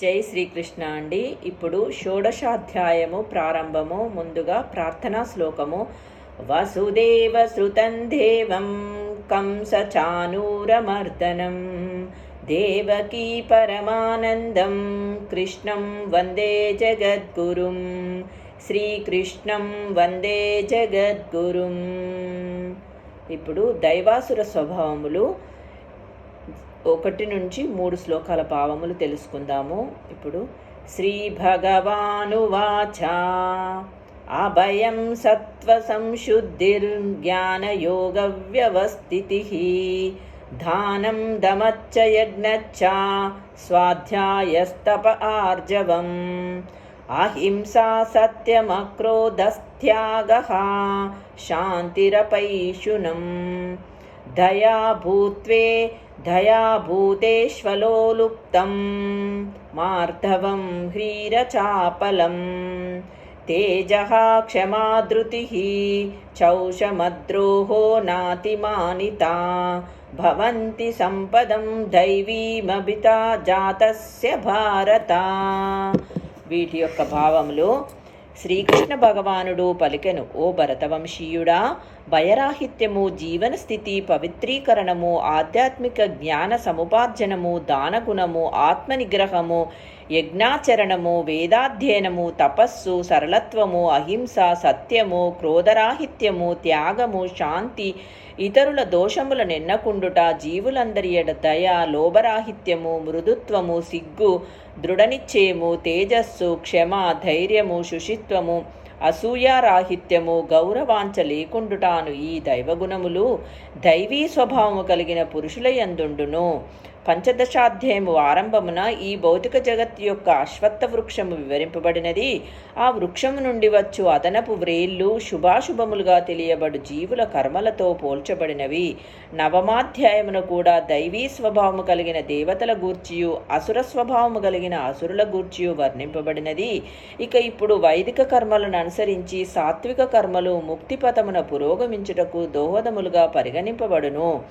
జై శ్రీకృష్ణ అండి. ఇప్పుడు షోడశాధ్యాయము ప్రారంభము ముందుగా ప్రార్థనా శ్లోకము. వసుదేవ శృతం దేవం కంస చానూరమర్దనం దేవకీ పరమానందం కృష్ణం వందే జగద్గురుం. శ్రీకృష్ణం వందే జగద్గురుం. ఇప్పుడు దైవాసుర స్వభావములు. ఒకటి నుంచి మూడు శ్లోకాల భావములు తెలుసుకుందాము. ఇప్పుడు శ్రీ భగవానువాచ అభయం సత్వ సంశుద్ధిర్జ్ఞానయోగ వ్యవస్థితి దానం దమచ్చ యజ్ఞచ్చ స్వాధ్యాయస్తప ఆర్జవం. అహింసా సత్యమక్రోధస్త్యాగ శాంతిరపైశునం. దయా భూత్వే దయాభూతేష్వలోలుప్తం మార్ధవం హ్రీరచాపలం తేజ క్షమాధృతి చౌషమద్రోహో నాతిమానితా భవంతి సంపదం దైవీమభితా జాతస్య భారత. వీటి యొక్క భావములు శ్రీకృష్ణ భగవానుడు పలికెను ఓ భరతవంశీయుడా భయరాహిత్యము జీవన స్థితి పవిత్రీకరణము ఆధ్యాత్మిక జ్ఞాన సముపార్జనము దానగుణము ఆత్మనిగ్రహము యజ్ఞాచరణము వేదాధ్యయనము తపస్సు సరళత్వము అహింస సత్యము క్రోధరాహిత్యము త్యాగము శాంతి ఇతరుల దోషముల నిన్నకుండుట జీవులందరి ఎడ దయ లోభరాహిత్యము మృదుత్వము సిగ్గు దృఢనిశ్చయము తేజస్సు క్షమ ధైర్యము శుషిత్వము అసూయారాహిత్యము గౌరవాంచ లేకుండుటాను ఈ దైవగుణములు దైవీ స్వభావము కలిగిన పురుషుల యందుండును పంచదశాధ్యాయము ఆరంభమున ఈ భౌతిక జగత్ యొక్క అశ్వత్థ వృక్షము వివరింపబడినది. ఆ వృక్షము నుండి వచ్చు అదనపు వ్రేళ్ళు శుభాశుభములుగా తెలియబడు జీవుల కర్మలతో పోల్చబడినవి. నవమాధ్యాయమున కూడా దైవీ స్వభావము కలిగిన దేవతల గూర్చియు అసుర స్వభావము కలిగిన అసురుల గూర్చియు వర్ణింపబడినది. ఇక ఇప్పుడు వైదిక కర్మలను అనుసరించి సాత్విక కర్మలు ముక్తిపథమున పురోగమించుటకు దోహదములుగా పరిగణింపబడును.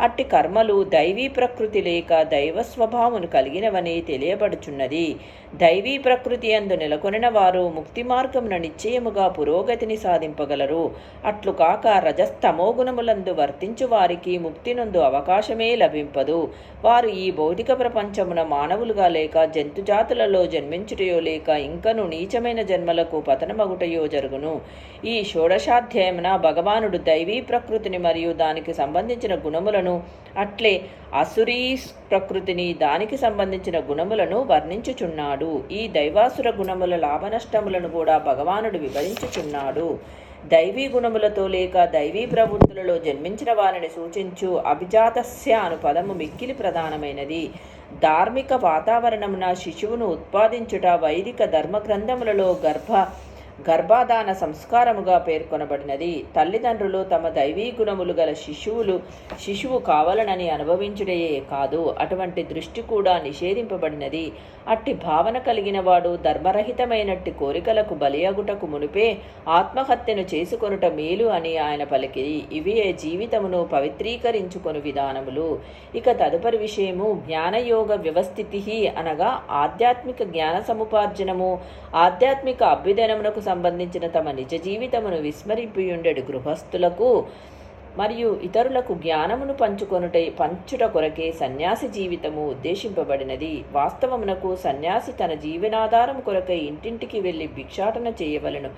అట్టి కర్మలు దైవీ ప్రకృతి లేక దైవ స్వభావమును కలిగినవని తెలియబడుచున్నది. దైవీ ప్రకృతి అందు నెలకొనిన వారు ముక్తి మార్గమున నిశ్చయముగా పురోగతిని సాధింపగలరు. అట్లు కాక రజస్తమో గుణములందు వర్తించు వారికి ముక్తి నందు అవకాశమే లభింపదు. వారు ఈ భౌతిక ప్రపంచమున మానవులుగా లేక జంతుజాతులలో జన్మించుటయో లేక ఇంకను నీచమైన జన్మలకు పతనమగుటయో జరుగును. ఈ షోడశాధ్యాయమున భగవానుడు దైవీ ప్రకృతిని మరియు దానికి సంబంధించిన గుణములను అట్లే అసురీ ప్రకృతిని దానికి సంబంధించిన గుణములను వర్ణించుచున్నాడు. ఈ దైవాసుర గుణముల లాభనష్టములను కూడా భగవానుడు వివరించుచున్నాడు. దైవీ గుణములతో లేక దైవీ ప్రవృత్తులలో జన్మించిన వారిని సూచించు అభిజాతస్య అను పదము మిక్కిలి ప్రధానమైనది. ధార్మిక వాతావరణమున శిశువును ఉత్పాదించుట వైదిక ధర్మగ్రంథములలో గర్భ గర్భాధాన సంస్కారముగా పేర్కొనబడినది. తల్లిదండ్రులు తమ దైవీ గుణములు గల శిశువులు శిశువు కావాలనని అనుభవించుడే కాదు అటువంటి దృష్టి కూడా నిషేధింపబడినది. అట్టి భావన కలిగిన వాడు ధర్మరహితమైనట్టి కోరికలకు బలియగుటకు మునిపే ఆత్మహత్యను చేసుకొనుట మేలు అని ఆయన పలికి. ఇవే జీవితమును పవిత్రీకరించుకొను విధానములు. ఇక తదుపరి విషయము జ్ఞానయోగ వ్యవస్థితి అనగా ఆధ్యాత్మిక జ్ఞాన సముపార్జనము. ఆధ్యాత్మిక అభ్యుదనమునకు సంబంధించిన తమ నిజ జీవితమును విస్మరింపియుండెడు గృహస్థులకు మరియు ఇతరులకు జ్ఞానమును పంచుకొనుట పంచుట కొరకే సన్యాసి జీవితము ఉద్దేశింపబడినది. వాస్తవమునకు సన్యాసి తన జీవనాధారం కొరకై ఇంటింటికి వెళ్ళి భిక్షాటన చేయవలను.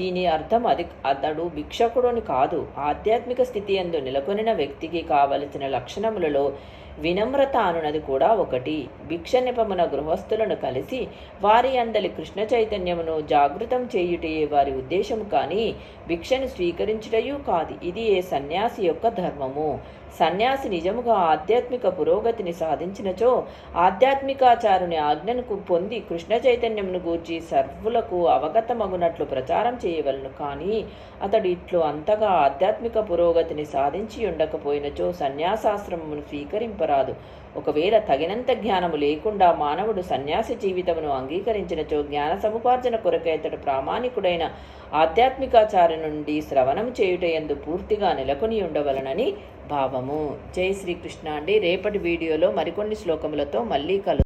దీని అర్థం అది అతడు భిక్షకుడుని కాదు. ఆధ్యాత్మిక స్థితి ఎందు నెలకొనిన వ్యక్తికి కావలసిన లక్షణములలో వినమ్రత అనునది కూడా ఒకటి. భిక్ష నిపమున గృహస్థులను కలిసి వారి అందలి కృష్ణ చైతన్యమును జాగృతం చేయుటయే వారి ఉద్దేశము కానీ భిక్షను స్వీకరించుటయూ కాదు. ఇది ఏ సన్యాసి యొక్క ధర్మము. సన్యాసి నిజముగా ఆధ్యాత్మిక పురోగతిని సాధించినచో ఆధ్యాత్మికాచారుని ఆజ్ఞను పొంది కృష్ణ చైతన్యమును గూర్చి సర్వులకు అవగతమగునట్లు ప్రచారం చేయవలను కానీ అతడు ఇట్లు అంతగా ఆధ్యాత్మిక పురోగతిని సాధించి ఉండకపోయినచో సన్యాసాశ్రమమును స్వీకరింపరాదు. ఒకవేళ తగినంత జ్ఞానము లేకుండా మానవుడు సన్యాసి జీవితమును అంగీకరించినచో జ్ఞాన సముపార్జన కొరకై అతడు ప్రామాణికుడైన ఆధ్యాత్మికాచార్య నుండి శ్రవణం చేయుట ఎందు పూర్తిగా నెలకొని ఉండవలనని భావము. జై శ్రీకృష్ణ అండి. రేపటి వీడియోలో మరికొన్ని శ్లోకములతో మళ్ళీ కలు